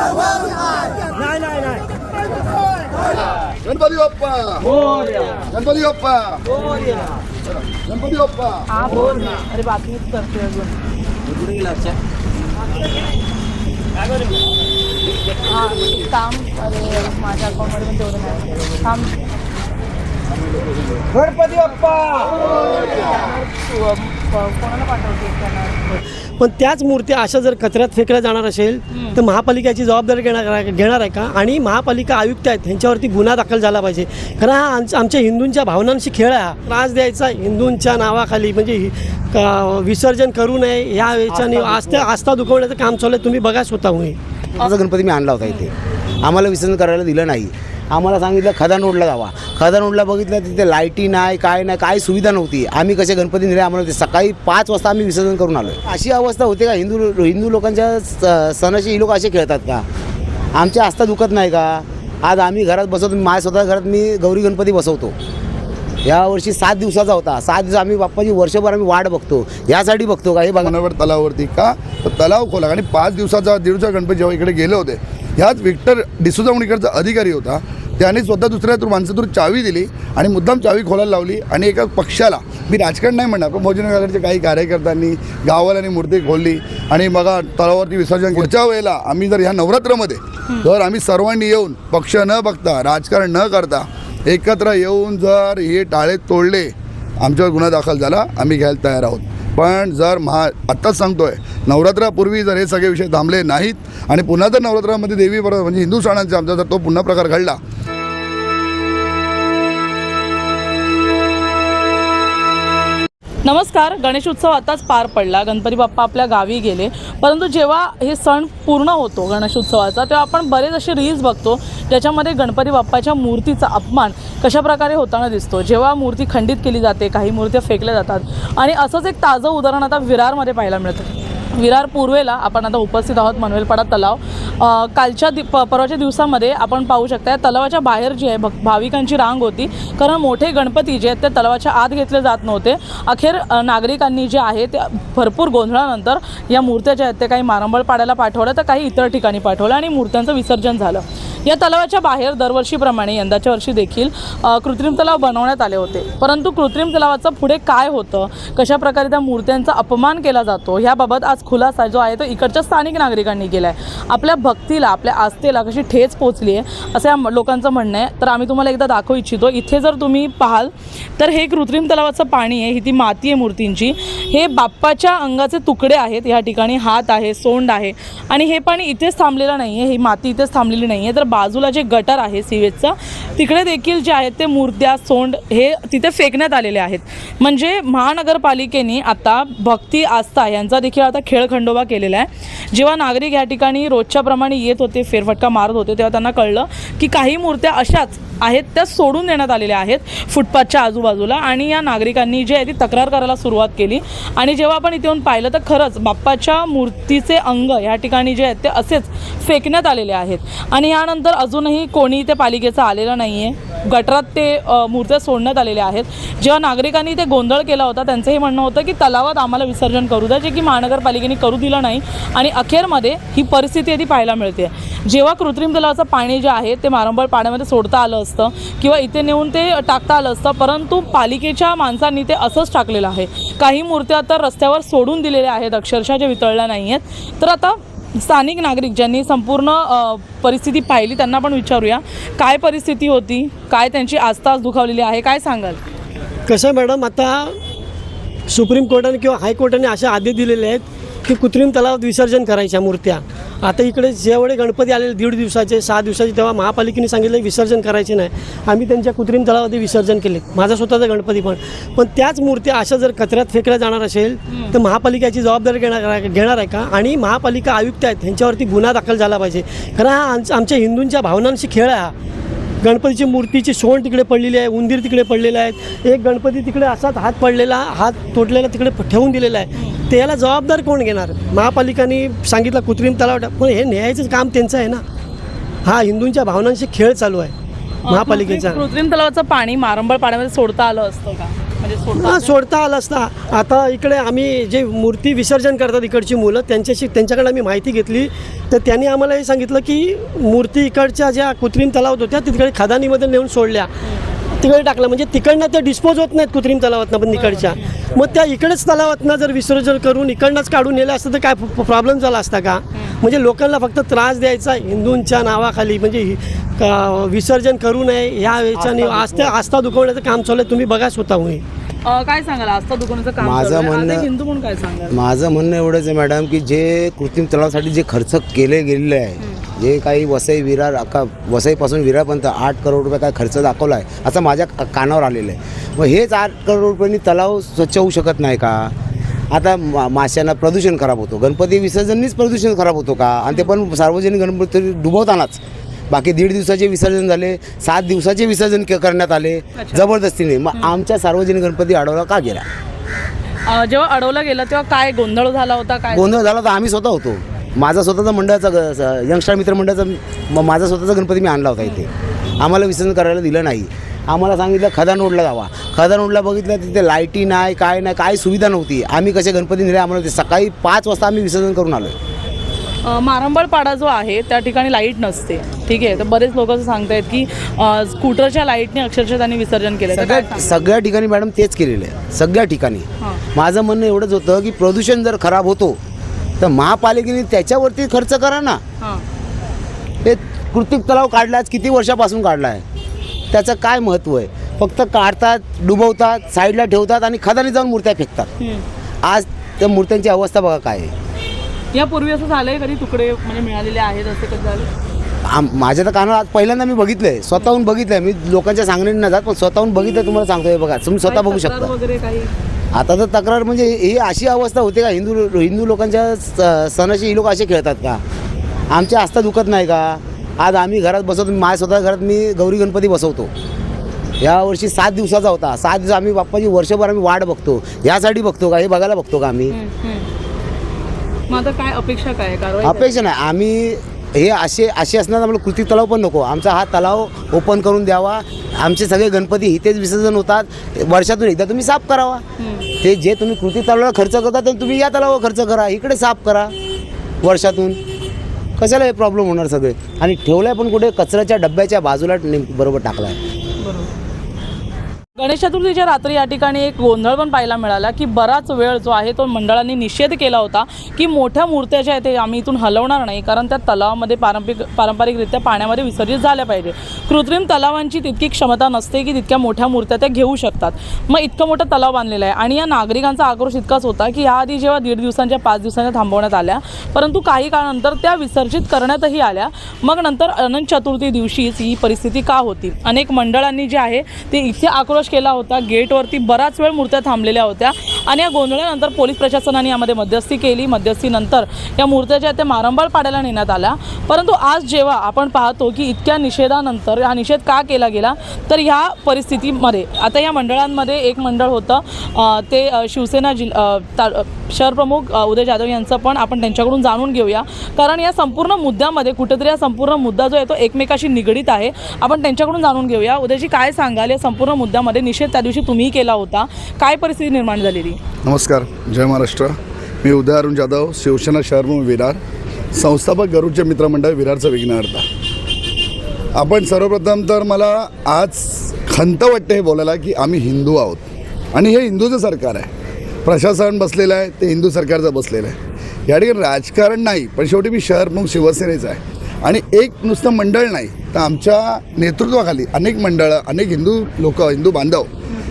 नाही नाही नाही गणपती बाप्पा. गणपती बाप्पा गणपती बाप्पा अरे बातमीच करते अजून. हा काम अरे माझ्या अकाउंटमध्ये पण तेवढं नाही. काम गणपती बाप्पा! कोणाला पाठवते? त्यांना पण त्याच मूर्त्या अशा जर कचऱ्यात फेकल्या जाणार असेल तर महापालिकेची जबाबदारी घेणार घेणार आहे का? आणि महापालिका आयुक्त आहेत ह्यांच्यावरती गुन्हा दाखल झाला पाहिजे. कारण हा आमच- आमच्या हिंदूंच्या भावनांशी खेळ आहे हा. त्रास द्यायचा हिंदूंच्या नावाखाली म्हणजे का- विसर्जन करू नये ह्या याच्याने आस्था आस्था दुखवण्याचं काम चालू आहे. तुम्ही बघा स्वतःहून. माझा गणपती मी आणला होता इथे. आम्हाला विसर्जन करायला दिलं नाही. आम्हाला सांगितलं खदान रोडला जावा. खदान रोडला बघितलं तिथे लाईटी नाही काय नाही काय सुविधा नव्हती. आम्ही कसे गणपती नेले आम्हाला ते सकाळी पाच वाजता आम्ही विसर्जन करून आलो अशी अवस्था होते का? हिंदू हिंदू लोकांच्या स- सणाशी ही लोक असे खेळतात का? आमची आस्था दुखत नाही का? आज आम्ही घरात बसवतो माझ्या स्वतः घरात मी गौरी गणपती बसवतो. यावर्षी सात दिवसाचा होता. सात दिवस आम्ही बाप्पाची वर्षभर आम्ही वाट बघतो. यासाठी बघतो का? हे बघा. तलावावरती का? तलाव खोला. आणि पाच दिवसाचा दीडचा गणपती जेव्हा इकडे गेले होते ह्याच विक्टर डिसुजा इकडचा अधिकारी होता. त्याने स्वतः दुसऱ्या माणसातून चावी दिली आणि मुद्दाम चावी खोलायला लावली आणि एका पक्षाला मी राजकारण नाही म्हणणार पण भोजनगरचे काही कार्यकर्त्यांनी गावाला मूर्ती खोलली. आणि मग तलावावरती विसर्जन पुढच्या वेळेला आम्ही जर ह्या नवरात्रामध्ये जर आम्ही सर्वांनी येऊन पक्ष न बघता राजकारण न करता एकत्र येऊन जर हे टाळे तोडले आमच्यावर गुन्हा दाखल झाला आम्ही घ्यायला तयार आहोत. पण जर महा आत्ताच सांगतोय नवरात्रापूर्वी जर हे सगळे विषय थांबले नाहीत आणि पुन्हा जर नवरात्रामध्ये देवी म्हणजे हिंदू सणांचा आमचा जर तो पुन्हा प्रकार घडला नमस्कार गणेश उत्सव आताच पार पडला. गणपती बाप्पा आपल्या गावी गेले. परंतु जेव्हा हे सण पूर्ण होतो गणेशोत्सवाचा तेव्हा आपण बरेच असे रील्स बघतो ज्याच्यामध्ये गणपती बाप्पाच्या मूर्तीचा अपमान कशाप्रकारे होताना दिसतो. जेव्हा मूर्ती खंडित केली जाते काही मूर्त्या फेकल्या जातात. आणि असंच एक ताजं उदाहरण आता विरारमध्ये पाहायला मिळतं. विरार पूर्वेला आपण आता उपस्थित आहोत मनवेलपाडा तलाव. कालच्या दि प परवाच्या दिवसामध्ये आपण पाहू शकता या तलावाच्या बाहेर जी आहे भक भाविकांची रांग होती. कारण मोठे गणपती जे आहेत ते तलावाच्या आत घेतले जात नव्हते. अखेर नागरिकांनी जे आहे ते भरपूर गोंधळानंतर या मूर्त्या ज्या आहेत ते काही मारंबळ पाड्याला पाठवल्या तर काही इतर ठिकाणी पाठवलं आणि मूर्त्यांचं विसर्जन झालं. या तलावाच्या बाहेर दरवर्षीप्रमाणे यंदाच्या वर्षी देखील कृत्रिम तलाव बनवण्यात आले होते. परंतु कृत्रिम तलावाचं पुढे काय होतं? कशा प्रकारे त्या मूर्त्यांचा अपमान केला जातो? ह्याबाबत आज खुलासा जो आहे तो इकडच्या स्थानिक नागरिकांनी केला आहे आपल्या भक्तीला आपल्या आस्थेला कशी ठेच पोचली आहे असं या लोकांचं म्हणणं आहे. तर आम्ही तुम्हाला एकदा दाखवू इच्छितो. इथे जर तुम्ही पाहाल तर हे कृत्रिम तलावाचं पाणी आहे. ही ती माती आहे मूर्तींची. हे बाप्पाच्या अंगाचे तुकडे आहेत. ह्या ठिकाणी हात आहे सोंड आहे. आणि हे पाणी इथेच थांबलेलं नाही आहे ही माती इथेच थांबलेली नाही आहे तर बाजूला जे गटर आहे सिवेजचं तिकडे देखील जे आहेत ते मूर्त्या सोंड हे तिथे फेकण्यात आलेले आहेत. म्हणजे महानगरपालिकेने आता भक्ती आस्था यांचा देखील आता खेळखंडोबा केलेला आहे. जेव्हा नागरिक या ठिकाणी रोजच्या प्रमाणे येत होते फेरफटका मारत होते तेव्हा त्यांना कळलं की काही मूर्त्या अशाच आहेत त्या सोडून देण्यात आलेल्या आहेत फुटपाथच्या आजूबाजूला. आणि या नागरिकांनी जे आहे ती तक्रार करायला सुरुवात केली. आणि जेव्हा आपण इथे येऊन पाहिलं तर खरंच बाप्पाच्या मूर्तीचे अंग या ठिकाणी जे आहेत ते असेच फेकण्यात आलेले आहेत. आणि यानंतर अजूनही कोणी ते पालिकेचं आलेलं नाही आहे गटरात ते मूर्त्या सोडण्यात आलेल्या आहेत. जेव्हा नागरिकांनी ते गोंधळ केला होता त्यांचं हे म्हणणं होतं की तलावात आम्हाला विसर्जन करू द्या जे की महानगरपालिकेने करू दिलं नाही आणि अखेरमध्ये ही परिस्थिती आधी पाहायला मिळते. जेव्हा कृत्रिम तलावाचं पाणी जे आहे ते मारंबळ पाण्यामध्ये सोडता आलं असतं किंवा इथे नेऊन ते टाकता आलं असतं परंतु पालिकेच्या माणसांनी ते असंच टाकलेलं आहे. काही मूर्त्या तर रस्त्यावर सोडून दिलेल्या आहेत अक्षरशः ज्या वितळल्या नाही आहेत तर आता स्थानिक नागरिक ज्यांनी संपूर्ण परिस्थिती पाहिली त्यांना पण विचारूया. काय परिस्थिती होती? काय त्यांची आस्था दुखावलेली आहे? काय सांगाल? कसं आहे मॅडम आता सुप्रीम कोर्टाने किंवा हायकोर्टाने अशा आदेश दिलेले आहेत की कृत्रिम तलावात विसर्जन करायच्या मूर्त्या. आता इकडे जेवढे गणपती आलेले दीड दिवसाचे सहा दिवसाचे तेव्हा महापालिकेने सांगितलं विसर्जन करायचे नाही. आम्ही त्यांच्या कृत्रिम तलावामध्ये विसर्जन केले. माझा स्वतःचा गणपती पण. पण त्याच मूर्त्या अशा जर कचऱ्यात फेकल्या जाणार असेल तर महापालिकेची जबाबदारी घेणार घेणार आहे का? आणि महापालिका आयुक्त आहेत ह्यांच्यावरती गुन्हा दाखल झाला पाहिजे. कारण हा आमच्या आमच्या हिंदूंच्या भावनांशी खेळ आहे हा. गणपतीची मूर्तीची सोंड तिकडे पडलेली आहे उंदीर तिकडे पडलेले आहेत. एक गणपती तिकडे असाच हात पडलेला हात तोडलेला तिकडे ठेवून दिलेला आहे. ते याला जबाबदार कोण घेणार? महापालिकांनी सांगितलं कृत्रिम तलाव पण हे न्यायचं काम त्यांचं आहे ना? हा हिंदूंच्या भावनांशी खेळ चालू आहे. महापालिकेचा. कृत्रिम- तलावाचं पाणी मारंबळ पाण्यामध्ये सोडता आलं असतं का? म्हणजे सोडता हा सोडता आलं असता. आता इकडे आम्ही जे मूर्ती विसर्जन करतात इकडची मुलं त्यांच्याशी त्यांच्याकडे आम्ही माहिती घेतली. तर त्यांनी आम्हाला हे सांगितलं की मूर्ती इकडच्या ज्या कृत्रिम तलावात होत्या तिकडे खदानीमध्ये नेऊन सोडल्या. तिकडे टाकलं. म्हणजे तिकडनं ते डिस्पोज होत नाहीत कृत्रिम तलावातनं पण इकडच्या मग त्या इकडेच तलावातनं जर विसर्जन करून इकडनंच काढून नेलं असतं तर काय प्रॉब्लेम झाला असता का? म्हणजे लोकांना फक्त त्रास द्यायचा हिंदूंच्या नावाखाली. म्हणजे विसर्जन करू नये ह्या याच्याने आस्था आस्था दुखवण्याचं काम चालू आहे. तुम्ही बघा स्वतःहून. अं, काय सांगाल? आस्था दुकानाचं काम माझं. आज म्हणणं- एक हिंदू म्हणून काय सांगाल? माझं म्हणणं एवढंच आहे मॅडम की जे कृत्रिम तलावासाठी जे खर्च केले गेलेले आहे जे काही वसई विरार अका वसईपासून विरारपर्यंत आठ करोड रुपये काय खर्च दाखवला आहे असं माझ्या का- कानावर आलेलं आहे. मग हेच आठ करोड रुपयांनी तलाव स्वच्छ होऊ शकत नाही का? आता मा माशांना प्रदूषण खराब होतो. गणपती विसर्जननीच प्रदूषण खराब होतो का? आणि ते पण सार्वजनिक गणपती डुबवतानाच. बाकी दीड दिवसाचे विसर्जन झाले सात दिवसाचे विसर्जन के- करण्यात आले जबरदस्तीने. मग आमच्या सार्वजनिक गणपती अडवला का गेला? अं, जेव्हा अडवलं गेलं तेव्हा काय गोंधळ झाला होता काय? गोंधळ झाला तर आम्ही स्वतः होतो. माझा स्वतःचा मंडळाचा ग- स- यंगस्टार मित्र मंडळाचा म- माझा स्वतःचा गणपती मी आणला होता इथे. आम्हाला विसर्जन करायला दिलं नाही. आम्हाला सांगितलं खदान रोडला जावा. खदान रोडला बघितलं तिथे लाईटी नाही काय नाही काही सुविधा नव्हती. आम्ही कसे गणपती नेले आम्हाला ते सकाळी पाच वाजता आम्ही विसर्जन करून आलो अ, मारंबळ पाडा जो आहे त्या ठिकाणी लाइट नसते. ठीक आहे. तर बरेच लोक असं सांगतायत की अ, स्कूटरच्या लाईटने अक्षरशः त्यांनी विसर्जन केलं तर काय सगळ्या सगळ्या ठिकाणी मॅडम तेच केलेलं आहे. सगळ्या ठिकाणी. हां. माझं म्हणणं एवढंच होतं की प्रदूषण जर खराब होतो तर महापालिकेने त्याच्यावरती खर्च करा ना. हां. हे कृत्रिम तलाव काढला आज किती वर्षापासून काढला आहे त्याचं काय महत्त्व आहे? फक्त काढतात डुबवतात साईडला ठेवतात आणि खदानी जाऊन मूर्त्या फेकतात. हम्म. आज त्या मूर्त्यांची अवस्था बघा काय आहे. यापूर्वी असं झालंय कधी तुकडे म्हणजे मिळालेले आहेत असे कधी झाले? आम माझ्या तर कानावर आज पहिल्यांदा मी बघितलं आहे स्वतःहून बघितलं आहे मी लोकांच्या सांगण्याने न जात पण स्वतःहून बघितलं तुम्हाला सांगतोय बघा. तुम्ही स्वतः बघू शकता. आता तर तक्रार म्हणजे ही अशी अवस्था होते का? हिंदू हिंदू लोकांच्या सणाशी ही लोक असे खेळतात का? आमच्या आस्था दुखत नाही का? आज आम्ही घरात बसवतो माझ्या स्वतः घरात मी गौरी गणपती बसवतो. यावर्षी सात दिवसाचा होता. सात दिवस आम्ही बाप्पाची वर्षभर आम्ही वाट बघतो. यासाठी बघतो का? हे बघायला बघतो का आम्ही? काय अपेक्षा काय? अपेक्षा नाही. आम्ही हे असे असे असणार आम्हाला कृती तलाव पण नको. आमचा हा तलाव ओपन करून द्यावा. आमचे सगळे गणपती इथेच विसर्जन होतात. वर्षातून एकदा तुम्ही साफ करावा. ते जे तुम्ही कृती तलावाला खर्च करता ते तुम्ही या तलावावर खर्च करा. इकडे साफ करा. वर्षातून. कशाला हे प्रॉब्लेम होणार सगळे? आणि ठेवलाय पण कुठे? कचऱ्याच्या डब्याच्या बाजूला नेम- बरोबर टाकलाय. बरोबर गणेश चतुर्थीच्या रात्री या ठिकाणी एक गोंधळ पण पाहायला मिळाला की बराच वेळ जो आहे तो मंडळांनी निषेध केला होता की मोठ्या मूर्त्या ज्या आहेत ते आम्ही इथून हलवणार नाही कारण त्या तलावामध्ये पारंपरिक पारंपरिकरित्या पाण्यामध्ये विसर्जित झाल्या पाहिजे. कृत्रिम तलावांची तितकी क्षमता नसते की तितक्या मोठ्या मूर्त्या त्या घेऊ शकतात. मग इतकं मोठं तलाव बांधलेला आहे आणि या नागरिकांचा आक्रोश इतकाच होता की याआधी जेव्हा दीड दिवसांच्या पाच दिवसांच्या थांबवण्यात आल्या परंतु काही काळानंतर त्या विसर्जित करण्यातही आल्या. मग नंतर अनंत चतुर्थी दिवशीच ही परिस्थिती का होती? अनेक मंडळांनी जे आहे ते इथे आक्रोश केला होता. गेटवरती बराच वेळ मूर्त्या थांबलेल्या होत्या आणि या गोंधळानंतर पोलीस प्रशासनाने यामध्ये मध्यस्थी केली. मध्यस्थीनंतर या मूर्त्या ज्या त्या मारंबाळ पाडायला नेण्यात आल्या परंतु आज जेव्हा आपण पाहतो की इतक्या निषेधानंतर हा निषेध का केला गेला तर ह्या परिस्थितीमध्ये आता या मंडळांमध्ये एक मंडळ होतं ते शिवसेना जिल शहरप्रमुख ता उदय जाधव यांचं पण आपण त्यांच्याकडून जाणून घेऊया. कारण या संपूर्ण मुद्द्यामध्ये कुठेतरी हा संपूर्ण मुद्दा जो आहे तो एकमेकाशी निगडीत आहे. आपण त्यांच्याकडून जाणून घेऊया. उदयजी काय सांगाल या संपूर्ण मुद्द्यामध्ये? निषेध त्या दिवशी तुम्ही केला होता. काय परिस्थिती निर्माण झालेली? नमस्कार जय महाराष्ट्र. मी उदय अरुण जाधव शिवसेना शहरमुख विरार संस्थापक गरुडचे मित्रमंडळ विरारचा विघ्नहर्ता. आपण सर्वप्रथम तर मला आज खंत वाटते हे बोलायला की आम्ही हिंदू आहोत. आणि हे हिंदूचं सरकार आहे. प्रशासन बसलेलं आहे ते हिंदू सरकारचं बसलेलं आहे. या ठिकाणी राजकारण नाही पण शेवटी मी शहर मग शिवसेनेचं आहे. आणि एक नुसतं मंडळ नाही तर आमच्या नेतृत्वाखाली अनेक मंडळं अनेक हिंदू लोक हिंदू बांधव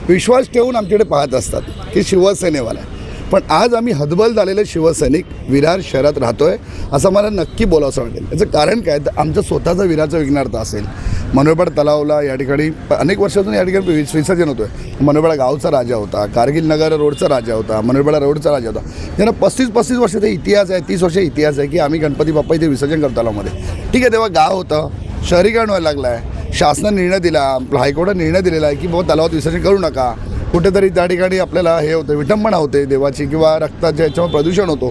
विश्वास ठेवून आमच्याकडे पाहत असतात की शिवसेनेवाला आहे. पण आज आम्ही हदबल झालेले शिवसैनिक विरार शहरात राहतोय असं मला नक्की बोलावंसं वाटेल. याचं कारण काय? तर आमचं स्वतःचं विरारचं विघ्नार्थ असेल. मनोरबाड तलावला या ठिकाणी अनेक वर्षातून या ठिकाणी विस- विसर्जन होतोय. मनोरपाडा गावचा राजा होता कारगिल नगर रोडचा राजा होता मनोरबाडा रोडचा राजा होता. त्यांना पस्तीस पस्तीस वर्षाचा इतिहास आहे तीस वर्ष इतिहास आहे की आम्ही गणपती बाप्पा इथे विसर्जन करतो तलावामध्ये. ठीक आहे तेव्हा गाव होतं शहरीकरण व्हायला लागलं आहे शासनाने निर्णय दिला हायकोर्टाने निर्णय दिलेला आहे की बाबा तलावात विसर्जन करू नका. कुठेतरी त्या ठिकाणी आपल्याला हे होतं विटंबना होते देवाची किंवा रक्ताच्या याच्यामुळे प्रदूषण होतो.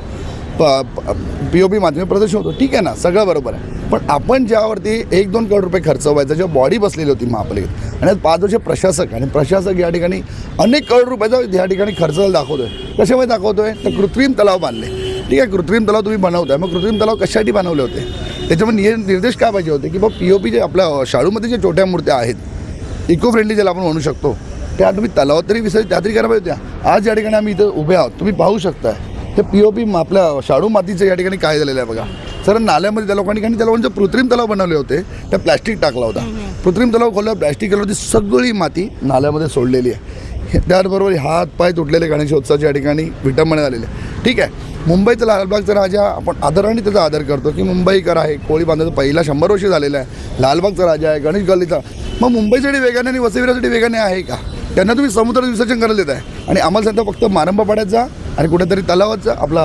पी ओ पी माध्यमे प्रदूषण होतो. ठीक आहे ना? सगळं बरोबर आहे. पण आपण ज्यावरती एक दोन करोड रुपये खर्च व्हायचा जेव्हा बॉडी बसलेली होती महापालिकेत आणि आज पाच वर्ष प्रशासक आणि प्रशासक या ठिकाणी अनेक करोड रुपयाचा या ठिकाणी खर्च दाखवतोय. कशामुळे दाखवतोय? तर कृत्रिम तलाव बांधले. ठीक आहे? कृत्रिम तलाव तुम्ही बनवताय. मग कृत्रिम तलाव कशासाठी बनवले होते? त्याच्यामध्ये निर- निर्देश काय पाहिजे होते? की बाबा पी ओ पी जे आपल्या शाळूमध्ये जे छोट्या मूर्त्या आहेत इको फ्रेंडली ज्याला आपण म्हणू शकतो त्या तुम्ही तलावात तरी विसर्जित त्या तरी करायला पाहिजे होत्या. आज या ठिकाणी आम्ही इथं उभे आहोत. तुम्ही पाहू शकताय ते पी ओ पी आपल्या शाडू मातीचं या ठिकाणी काय झालेलं आहे बघा. सर नाल्यामध्ये त्या लोकांनी त्या लोकांचे कृत्रिम तलाव बनवले होते. त्या प्लॅस्टिक टाकला होता. कृत्रिम तलाव खोलला प्लॅस्टिक केलं होती सगळी माती नाल्यामध्ये सोडलेली आहे. हे- त्याचबरोबर हात पाय तुटलेले गणेशोत्सवाच्या या ठिकाणी विटंबने झालेले ठीक आहे. मुंबईचा लालबागचा राजा आपण आदराने त्याचा आदर करतो की मुंबईकर आहे कोळी बांधाचा पहिला शंभर वर्ष झालेला आहे. लालबागचा राजा आहे गणेश गल्लीचा. मग मुंबईसाठी वेगाने आणि वसईविरासाठी वेगाने आहे का? त्यांना तुम्ही समुद्र विसर्जन करायला देत आहे आणि आम्हाला सध्या फक्त मारंबा पाड्याचा आणि कुठेतरी तलावाचा आपला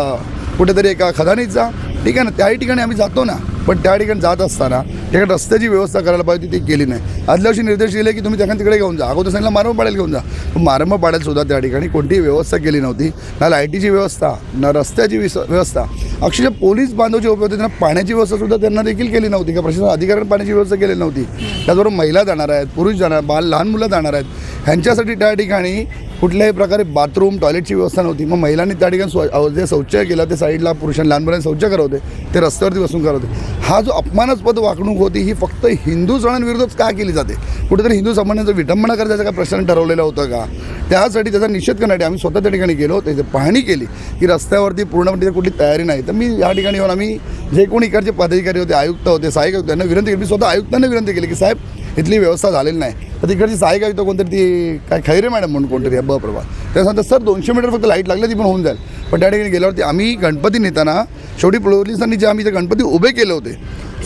कुठेतरी एका खदानीचा ठीक आहे ना? त्याही ठिकाणी आम्ही जातो ना. पण त्या ठिकाणी जात असताना त्या रस्त्याची व्यवस्था करायला पाहिजे ती केली नाही. आदल्या दिवशी निर्देश दिले की तुम्ही त्या तिकडे घेऊन जा. अगोदर सांगितलं मारंबा पाडेल घेऊन जा. पण मारंबा सुद्धा त्या ठिकाणी कोणतीही व्यवस्था केली नव्हती. ना लाईटीची व्यवस्था ना रस्त्याची व्यवस्था. अक्षरशः पोलीस बांधव जे उभे होते त्यांना पाण्याची व्यवस्था सुद्धा त्यांना देखील केली नव्हती. का प्रशासन अधिकाऱ्यांनी पाण्याची व्यवस्था केली नव्हती. त्याचबरोबर महिला जाणार आहेत पुरुष जाणार बाल लहान मुलं जाणार आहेत. ह्यांच्यासाठी त्या ठिकाणी कुठल्याही प्रकारे बाथरूम टॉयलेटची व्यवस्था नव्हती. मग महिलांनी त्या ठिकाणी स्व जे शौचय केलं ते साईडला पुरुषां लहान मुलांनी शौच करत होते ते रस्त्यावरती बसून करवते. हा जो अपमानास्पद वागणूक होती ही फक्त हिंदू सणांविरोधात का केली जाते? कुठेतरी हिंदू संबंधांचं विटंबना करण्याचा का प्रश्न ठरवलेला होतं का? त्यासाठी त्याचा निषेध करण्यासाठी आम्ही स्वतः त्या ठिकाणी गेलो त्याची पाहणी केली की रस्त्यावरती पूर्णपणे कुठली तयारी नाही. तर मी या ठिकाणी येऊन आम्ही जे कोणी इकडचे पदाधिकारी होते आयुक्त होते सहाय्यक होते त्यांना विनंती केली. मी स्वतः आयुक्तांना विनंती केली की साहेब इथली व्यवस्था झालेली नाही. तर तिकडची सहाय्यक आयुक्त कोणतरी ती काय खैरे मॅडम म्हणून कोणतरी आहे ब प्रभा त्या सांगतात सर दोनशे मीटर फक्त लाइट लागली ती पण होऊन जाईल. पण त्या ठिकाणी गेल्यावरती आम्ही गणपती नेताना शेवटी पोलिसांनी जे आम्ही ते गणपती उभे केले होते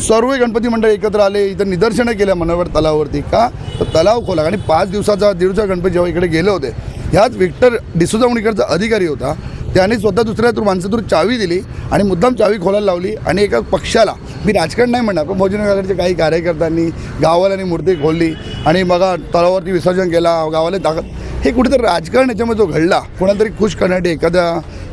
सर्व गणपती मंडळ एकत्र आले इथं निदर्शनं केल्या मनावर तलावावरती का? तर तलाव खोला. आणि पाच दिवसाचा दीड गणपती जेव्हा इकडे गेले होते ह्याच विक्टर डिसोजा म्हणून इकडचा अधिकारी होता. त्याने स्वतः दुसऱ्या थ्रू माणसातून चावी दिली आणि मुद्दाम चावी खोलायला लावली आणि एका पक्षाला मी राजकारण नाही म्हणणार पण बहुजन आघाडीच्या काही कार्यकर्त्यांनी गावाला मूर्ती खोलली आणि बघा तळावरती विसर्जन केला गावाला ताकद हे कुठेतरी राजकारण याच्यामध्ये जो घडला कोणातरी खुश करण्यासाठी एखाद्या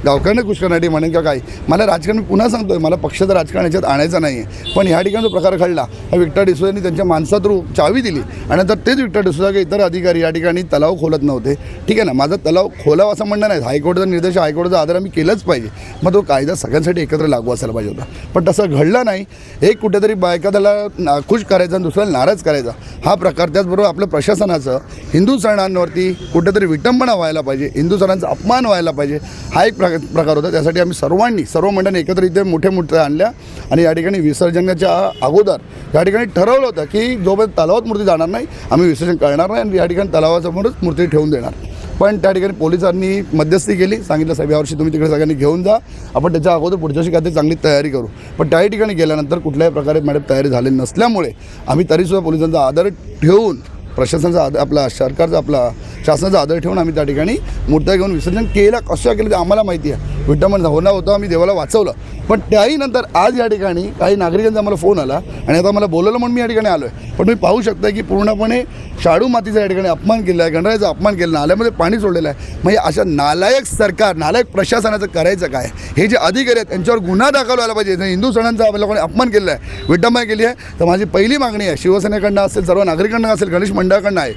गावकऱ्यांना खुश करण्यासाठी म्हणेन का काय मला राजकारण मी पुन्हा सांगतोय मला पक्षाचं राजकारण याच्यात आणायचं नाही आहे पण ह्या ठिकाणी जो प्रकार घडला हा विक्टर डिसोजांनी त्यांच्या माणसा थ्रू चावी दिली आणि नंतर तेच विक्टर डिसोजा काही इतर अधिकारी या ठिकाणी तलाव खोलत नव्हते. ठीक आहे ना माझा तलाव खोलावा असं म्हणणं नाही हायकोर्टाचा निर्देश हायकोर्टाचा आदर आम्ही केलंच पाहिजे. मग तो कायदा सगळ्यांसाठी एकत्र लागू असायला पाहिजे होता. पण तसं घडलं नाही. एक कुठेतरी बा- एखाद्याला खुश करायचा आणि दुसऱ्याला नाराज करायचा हा प्रकार त्याचबरोबर आपलं प्रशासनाचं हिंदू सणांवरती कुठेतरी विटंबना व्हायला पाहिजे हिंदू सणांचा अपमान व्हायला पाहिजे हा एक प्रकार प्रकार होता. त्यासाठी आम्ही सर्वांनी सर्व मंडळांनी एकत्र इथे मोठ्या मोठ्या आणल्या आणि या ठिकाणी विसर्जनाच्या अगोदर या ठिकाणी ठरवलं होतं की जोपर्यंत तलावात मूर्ती जाणार नाही आम्ही विसर्जन करणार नाही आणि या ठिकाणी तलावासमोरच मूर्ती ठेवून देणार. पण त्या ठिकाणी पोलिसांनी मध्यस्थी केली सांगितलं साहेब यावर्षी तुम्ही तिकडे सगळ्यांनी घेऊन जा आपण त्याच्या अगोदर पुढच्या वर्षी काहीतरी चांगली तयारी करू. पण त्याही ठिकाणी गेल्यानंतर कुठल्याही प्रकारे मॅडम तयारी झाली नसल्यामुळे आम्ही तरीसुद्धा पोलिसांचा आदर ठेवून प्रशासनाचा आदर आपला सरकारचा आपला शासनाचा आदर ठेवून आम्ही त्या ठिकाणी मूर्त्या घेऊन विसर्जन केलं. कसं केलं ते आम्हाला माहिती आहे. विटंबन होणार होतं आम्ही देवाला वाचवलं. पण त्याही नंतर आज या ठिकाणी काही नागरिकांचा मला फोन आला आणि आता मला बोलवलं म्हणून मी या ठिकाणी आलो आहे पण तुम्ही पाहू शकता की पूर्णपणे शाडू मातीचा या ठिकाणी अपमान केला आहे गणरायाचा अपमान केला नाल्यामध्ये पाणी सोडलेलं आहे. म्हणजे अशा नालायक सरकार नालायक प्रशासनाचं करायचं काय? हे जे अधिकारी आहेत त्यांच्यावर गुन्हा दाखल व्हायला पाहिजे. हिंदू सणांचा आपल्या कोणी अपमान केलेला आहे विटंबना केली आहे. तर माझी पहिली मागणी आहे शिवसेनेकडनं असेल सर्व नागरिकांना असेल गणेश मंडळाकडनं आहे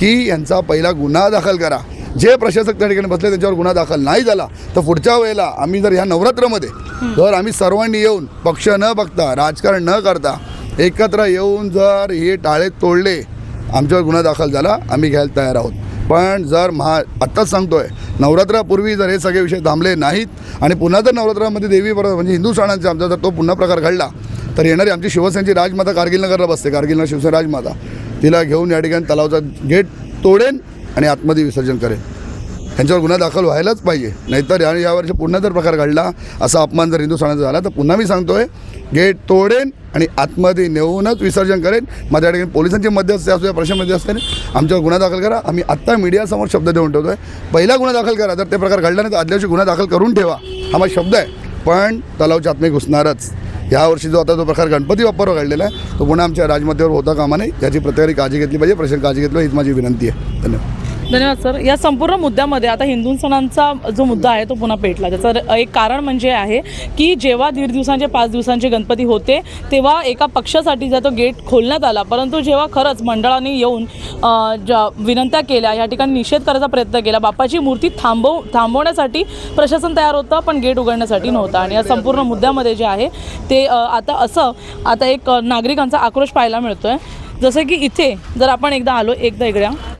की यांचा पहिला गुन्हा दाखल करा. जे प्रशासक त्या ठिकाणी बसले त्यांच्यावर गुन्हा दाखल नाही झाला तर पुढच्या वेळेला आम्ही जर ह्या नवरात्रमध्ये जर आम्ही सर्वांनी येऊन पक्ष न बघता राजकारण न करता एकत्र येऊन जर हे टाळे तोडले आमच्यावर गुन्हा दाखल झाला आम्ही घ्यायला तयार आहोत. पण जर महा आत्ताच सांगतोय नवरात्रापूर्वी जर हे सगळे विषय थांबले नाहीत आणि पुन्हा जर नवरात्रामध्ये देवी बरोबर म्हणजे हिंदू सणांचा आमचा जर तो पुन्हा प्रकार घडला तर येणारी आमची शिवसेनेची राजमाता कारगिलनगरला बसते कारगिलनगर शिवसेना राजमाता. तिला घेऊन या ठिकाणी तलावचा गेट तोडेन आणि आतमध्ये विसर्जन करेन. त्यांच्यावर गुन्हा दाखल व्हायलाच पाहिजे. नाहीतर या यावर्षी पुन्हा जर प्रकार घडला असा अपमान जर हिंदू सणाचा झाला तर पुन्हा मी सांगतोय गेट तोडेन आणि आतमध्ये नेऊनच विसर्जन करेन. माझ्या ठिकाणी पोलिसांची मध्यस्थ असू या प्रशामध्ये असते आमच्यावर गुन्हा दाखल करा. आम्ही आत्ता मीडियासमोर शब्द देऊन ठेवतोय. पहिला गुन्हा दाखल करा. जर ते प्रकार घडला नाही तर आदल्या दिवशी गुन्हा दाखल करून ठेवा. हा माझा शब्द आहे. पण तलावच्या आतमध्ये घुसणारच. यावर्षी जो आता जो प्रकार गणपती बाप्पावर घडलेला आहे तो पुन्हा आमच्या राजमातेवर होता कामा नये याची प्रत्येकाने काळजी घेतली पाहिजे प्रशासन काळजी घेतली हीच माझी विनंती आहे. धन्यवाद. धन्यवाद सर. या संपूर्ण मुद्द्यामध्ये आता हिंदू सणांचा जो मुद्दा आहे तो पुन्हा पेटला. त्याचं एक कारण म्हणजे आहे की जेव्हा दीड दिवसांचे पाच दिवसांचे गणपती होते तेव्हा एका पक्षासाठी जो तो गेट खोलण्यात आला परंतु जेव्हा खरंच मंडळाने येऊन ज्या विनंत्या केल्या या ठिकाणी निषेध करायचा प्रयत्न केला बाप्पाची मूर्ती थांबव थांबवण्यासाठी प्रशासन तयार होतं पण गेट उघडण्यासाठी नव्हतं. आणि या संपूर्ण मुद्द्यामध्ये जे आहे ते आता असं आता एक नागरिकांचा आक्रोश पाहायला मिळतो आहे जसं की इथे जर आपण एकदा आलो एकदा इकड्या